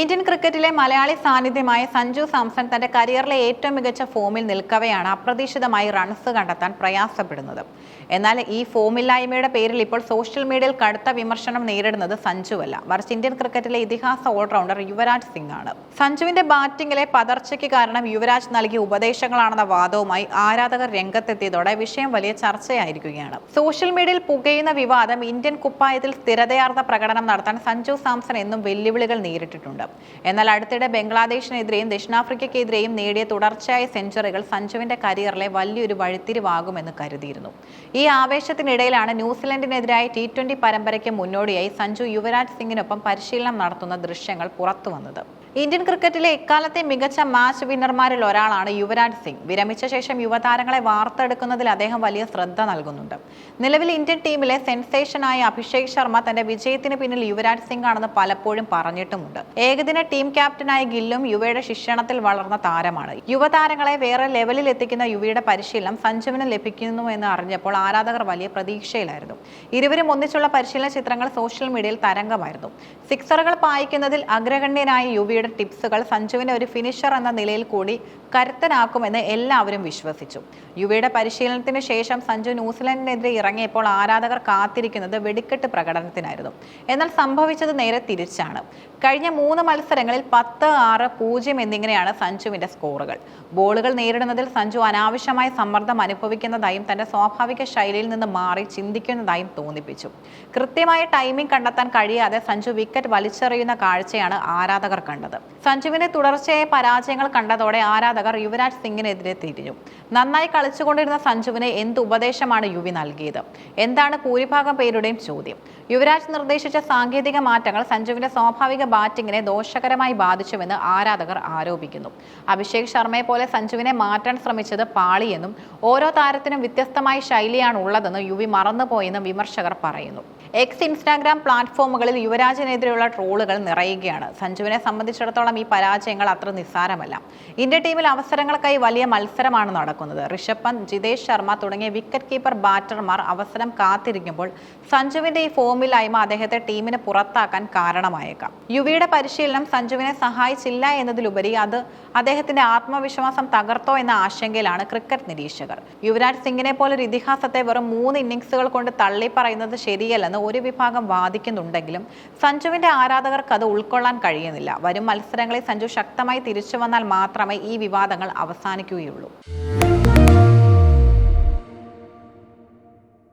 Indian ക്രിക്കറ്റിലെ മലയാളി സാന്നിധ്യമായ സഞ്ജു സാംസൺ തന്റെ കരിയറിലെ ഏറ്റവും മികച്ച ഫോമിൽ നിൽക്കവെയാണ് അപ്രതീക്ഷിതമായി റൺസ് കണ്ടെത്താൻ പ്രയാസപ്പെടുന്നത്. എന്നാൽ ഈ ഫോമില്ലായ്മയുടെ പേരിൽ ഇപ്പോൾ സോഷ്യൽ മീഡിയയിൽ കടുത്ത വിമർശനം നേരിടുന്നത് സഞ്ജുവല്ല. മറിച്ച് ഇന്ത്യൻ ക്രിക്കറ്റിലെ ഇതിഹാസ ഓൾറൗണ്ടർ യുവരാജ് സിംഗ് ആണ് സഞ്ജുവിന്റെ ബാറ്റിംഗിലെ പതർച്ചയ്ക്ക് കാരണം യുവരാജ് നൽകിയ ഉപദേശങ്ങളാണെന്ന വാദവുമായി ആരാധകർ രംഗത്തെത്തിയതോടെ വിഷയം വലിയ ചർച്ചയായിരിക്കുകയാണ്. സോഷ്യൽ മീഡിയയിൽ പുകയുന്ന വിവാദം ഇന്ത്യൻ കുപ്പായത്തിൽ സ്ഥിരതയാർന്ന പ്രകടനം നടത്താൻ സഞ്ജു സാംസൺ എന്നും വെല്ലുവിളികൾ നേരിട്ടിട്ടുണ്ട്. എന്നാൽ അടുത്തിടെ ബംഗ്ലാദേശിനെതിരെയും ദക്ഷിണാഫ്രിക്കയ്ക്കെതിരെയും നേടിയ തുടർച്ചയായ സെഞ്ചുറികൾ സഞ്ജുവിന്റെ കരിയറിലെ വലിയൊരു വഴിത്തിരിവാകുമെന്ന് കരുതിയിരുന്നു. ഈ ആവേശത്തിനിടയിലാണ് ന്യൂസിലൻഡിനെതിരായ ടി ട്വന്റി പരമ്പരയ്ക്ക് മുന്നോടിയായി സഞ്ജു യുവരാജ് സിംഗിനൊപ്പം പരിശീലനം നടത്തുന്ന ദൃശ്യങ്ങൾ പുറത്തുവന്നത് ഇന്ത്യൻ ക്രിക്കറ്റിലെ ഇക്കാലത്തെ മികച്ച മാച്ച് വിന്നർമാരിൽ ഒരാളാണ് യുവരാജ് സിംഗ്. വിരമിച്ച ശേഷം യുവതാരങ്ങളെ വാർത്തെടുക്കുന്നതിൽ അദ്ദേഹം വലിയ ശ്രദ്ധ നൽകുന്നുണ്ട്. നിലവിൽ ഇന്ത്യൻ ടീമിലെ സെൻസേഷനായ അഭിഷേക് ശർമ്മ തന്റെ വിജയത്തിന് പിന്നിൽ യുവരാജ് സിംഗ് ആണെന്ന് പലപ്പോഴും പറഞ്ഞിട്ടുമുണ്ട്. ഏകദിന ടീം ക്യാപ്റ്റനായ ഗില്ലും യുവയുടെ ശിക്ഷണത്തിൽ വളർന്ന താരമാണ്. യുവതാരങ്ങളെ വേറെ ലെവലിൽ എത്തിക്കുന്ന യുവയുടെ പരിശീലനം സഞ്ജുവിന് ലഭിക്കുന്നു എന്ന് അറിഞ്ഞപ്പോൾ ആരാധകർ വലിയ പ്രതീക്ഷയിലായിരുന്നു. ഇരുവരും ഒന്നിച്ചുള്ള പരിശീലന ചിത്രങ്ങൾ സോഷ്യൽ മീഡിയയിൽ തരംഗമായിരുന്നു. സിക്സറുകൾ പായിക്കുന്നതിൽ അഗ്രഗണ്യനായ യുവിയുടെ ടിപ്സുകൾ സഞ്ജുവിനെ ഒരു ഫിനിഷർ എന്ന നിലയിൽ കൂടി കരുത്തനാക്കുമെന്ന് എല്ലാവരും വിശ്വസിച്ചു. യുവയുടെ പരിശീലനത്തിന് ശേഷം സഞ്ജു ന്യൂസിലൻഡിനെതിരെ ഇറങ്ങിയപ്പോൾ ആരാധകർ കാത്തിരിക്കുന്നത് വെടിക്കെട്ട് പ്രകടനത്തിനായിരുന്നു. എന്നാൽ സംഭവിച്ചത് നേരെ തിരിച്ചാണ്. കഴിഞ്ഞ മൂന്ന് മത്സരങ്ങളിൽ പത്ത് ആറ് പൂജ്യം എന്നിങ്ങനെയാണ് സഞ്ജുവിന്റെ സ്കോറുകൾ. ബോളുകൾ നേരിടുന്നതിൽ സഞ്ജു അനാവശ്യമായ സമ്മർദ്ദം അനുഭവിക്കുന്നതായും തന്റെ സ്വാഭാവിക ശൈലിയിൽ നിന്ന് മാറി ചിന്തിക്കുന്നതായും തോന്നിപ്പിച്ചു. കൃത്യമായ ടൈമിംഗ് കണ്ടെത്താൻ കഴിയാതെ സഞ്ജു വിക്കറ്റ് വലിച്ചെറിയുന്ന കാഴ്ചയാണ് ആരാധകർ കണ്ടത്. സഞ്ജുവിന്റെ തുടർച്ചയായ പരാജയങ്ങൾ കണ്ടതോടെ ആരാധകർ യുവരാജ് സിംഗിനെതിരെ തിരിഞ്ഞു. നന്നായി കളിച്ചുകൊണ്ടിരുന്ന സഞ്ജുവിന് എന്ത് ഉപദേശമാണ് യുവി നൽകിയത്? എന്താണ് ഭൂരിഭാഗം പേരുടെയും ചോദ്യം? യുവരാജ് നിർദ്ദേശിച്ച സാങ്കേതിക മാറ്റങ്ങൾ സഞ്ജുവിന്റെ സ്വാഭാവിക ബാറ്റിങ്ങിനെ ദോഷകരമായി ബാധിച്ചുവെന്ന് ആരാധകർ ആരോപിക്കുന്നു. അഭിഷേക് ശർമ്മയെ പോലെ സഞ്ജുവിനെ മാറ്റാൻ ശ്രമിച്ചത് പാളിയെന്നും ഓരോ താരത്തിനും വ്യത്യസ്തമായ ശൈലിയാണ് ഉള്ളതെന്ന് യുവി മറന്നുപോയെന്നും വിമർശകർ പറയുന്നു. എക്സ് ഇൻസ്റ്റാഗ്രാം പ്ലാറ്റ്ഫോമുകളിൽ യുവരാജിനെതിരെയുള്ള ട്രോളുകൾ നിറയുകയാണ്. സഞ്ജുവിനെ സംബന്ധിച്ചിടത്തോളം ഈ പരാജയങ്ങൾ അത്ര നിസ്സാരമല്ല. ഇന്ത്യ ടീമിൽ അവസരങ്ങൾക്കായി വലിയ മത്സരമാണ് നടക്കുന്നത്. ഋഷഭ് പന്ത് ജിതേഷ് ശർമ്മ തുടങ്ങിയ വിക്കറ്റ് കീപ്പർ ബാറ്റർമാർ അവസരം കാത്തിരിക്കുമ്പോൾ സഞ്ജുവിന്റെ ഈ ഫോമില്ലായ്മ അദ്ദേഹത്തെ ടീമിന് പുറത്താക്കാൻ കാരണമായേക്കാം. യുവിയുടെ പരിശീലനം സഞ്ജുവിനെ സഹായിച്ചില്ല എന്നതിലുപരി അത് അദ്ദേഹത്തിന്റെ ആത്മവിശ്വാസം തകർത്തോ എന്ന ആശങ്കയിലാണ് ക്രിക്കറ്റ് നിരീക്ഷകർ. യുവരാജ് സിംഗിനെ പോലെ ഒരു ഇതിഹാസത്തെ വെറും മൂന്ന് ഇന്നിംഗ്സുകൾ കൊണ്ട് തള്ളി പറയുന്നത് ശരിയല്ലെന്ന് ഒരു വിഭാഗം വാദിക്കുന്നുണ്ടെങ്കിലും സഞ്ജുവിന്റെ ആരാധകർക്ക് അത് ഉൾക്കൊള്ളാൻ കഴിയുന്നില്ല. വരും മത്സരങ്ങളിൽ സഞ്ജു ശക്തമായി തിരിച്ചു വന്നാൽ മാത്രമേ ഈ വിവാദങ്ങൾ അവസാനിക്കുകയുള്ളൂ.